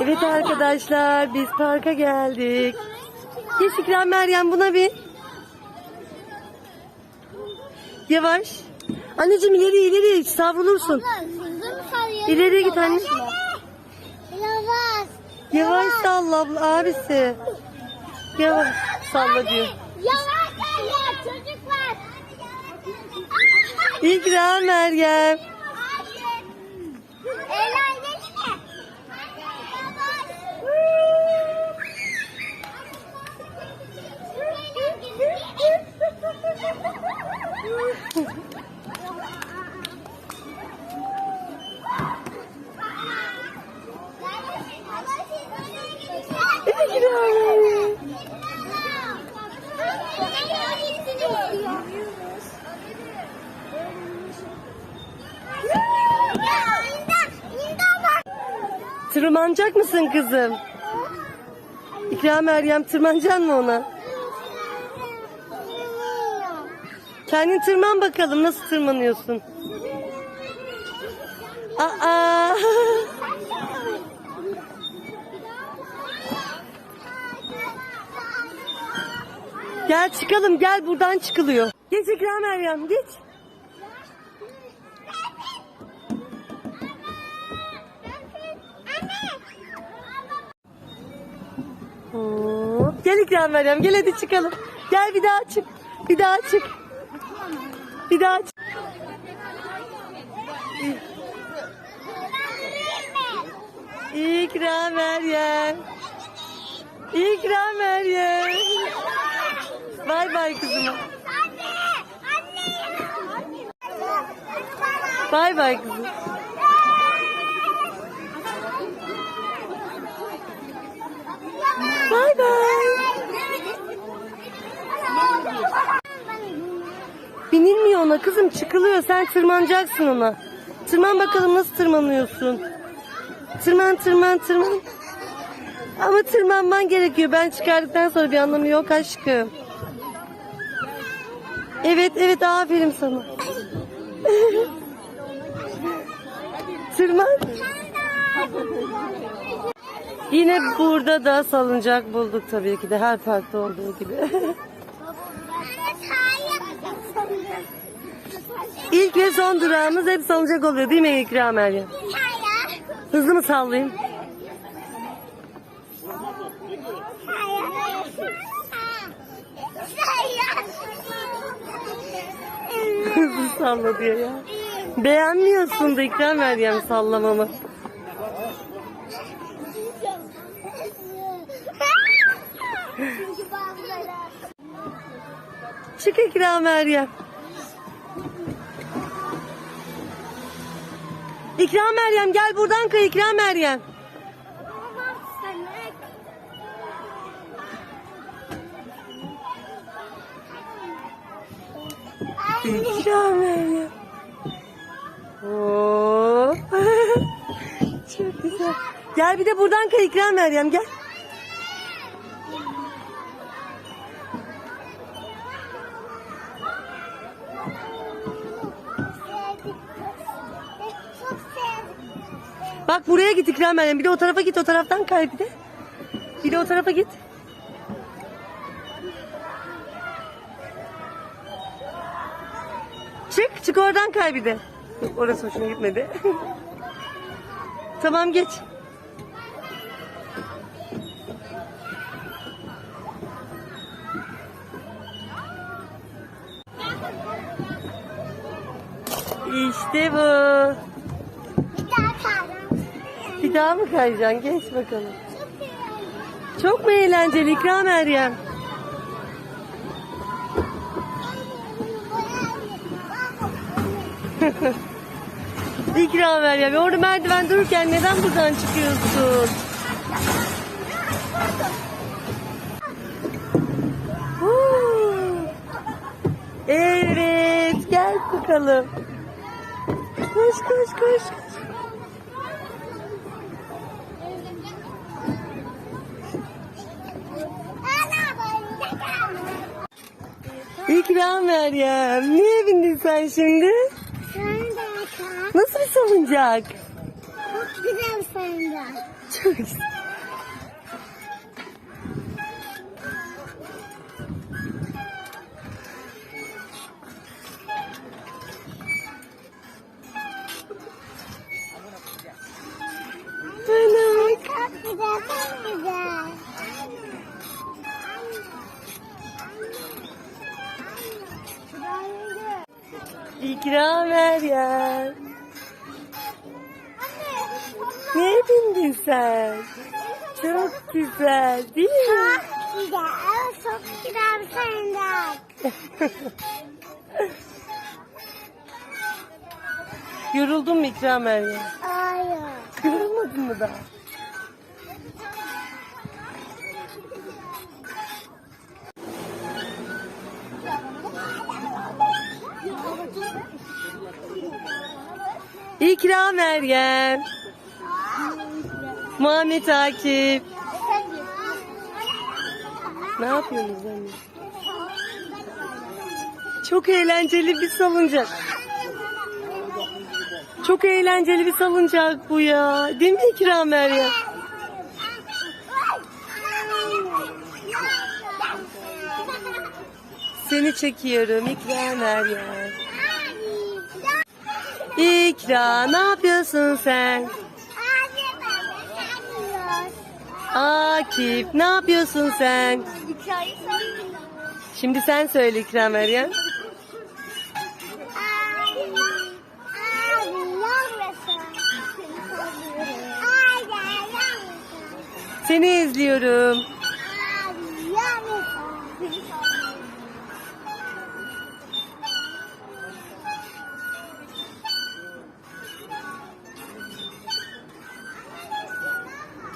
Evet arkadaşlar biz parka geldik. Geç İkram Meryem buna bir. Yavaş. Anneciğim ileri ileri savrulursun. İleriye git anne. Yavaş. Yavaş salla abla abisi. Yavaş salla diyor. Yavaş ya çocuklar. İkram Meryem. Eğlenceli mi? Tırmanacak mısın kızım? İkram Meryem tırmanacak mı ona? Kendin tırman bakalım nasıl tırmanıyorsun? Aa! Gel çıkalım gel buradan çıkılıyor. Geç İkram Meryem geç. Hop. Gel İkram Meryem gel hadi çıkalım. Gel bir daha çık. Bir daha çık. Bir daha çık. İkram Meryem. İkram Meryem. Bay bay kızım. Bay bay kızım. Bay bay. Binilmiyor ona kızım çıkılıyor sen tırmanacaksın ona. Tırman bakalım nasıl tırmanıyorsun. Tırman tırman tırman. Ama tırmanman gerekiyor. Ben çıkardıktan sonra bir anlamı yok aşkım. Evet evet aferin sana. Tırman. Yine burada da salıncak bulduk tabii ki de her parkta olduğu gibi. İlk ve son durağımız hep salıncak oluyor değil mi İkram Meryem? Hızlı mı sallayayım? Hızlı salla diyor ya. Beğenmiyorsun da İkram Meryem sallamamı. Çık İkram Meryem. İkram Meryem gel buradan kay İkram Meryem. İkram Meryem. Oo. Çok güzel. Gel bir de buradan kay İkram Meryem gel. Bak buraya git İkram Meryem. Bir de o tarafa git o taraftan kay bir de. Bir de o tarafa git. Çık çık oradan kay bir de. Orası hoşuma gitmedi. tamam geç. İşte bu. Bir daha mı kayacaksın? Geç bakalım. Çok mu eğlenceli İkram Meryem? İkram Meryem. Orada merdiven dururken neden buradan çıkıyorsun? Evet. Gel bakalım. Koş koş koş. İkram Meryem. Niye bindin sen şimdi? Kal. Nasıl bir salıncak? Çok güzel sayında. Çok güzel. İkram Meryem. Neye bindin sen? Çok güzel değil mi? Çok güzel, çok güzel senden. Yoruldun mu İkram Meryem? Hayır. Kırılmadın mı daha? İkram Meryem. Muhammed Akif. Ne yapıyorsunuz anne? Çok eğlenceli bir salıncak. Çok eğlenceli bir salıncak bu ya. Değil mi İkram Meryem? Seni çekiyorum İkram Meryem. İkra ne yapıyorsun sen? Akif ne yapıyorsun sen? Şimdi sen söyle İkram Meryem. Seni izliyorum.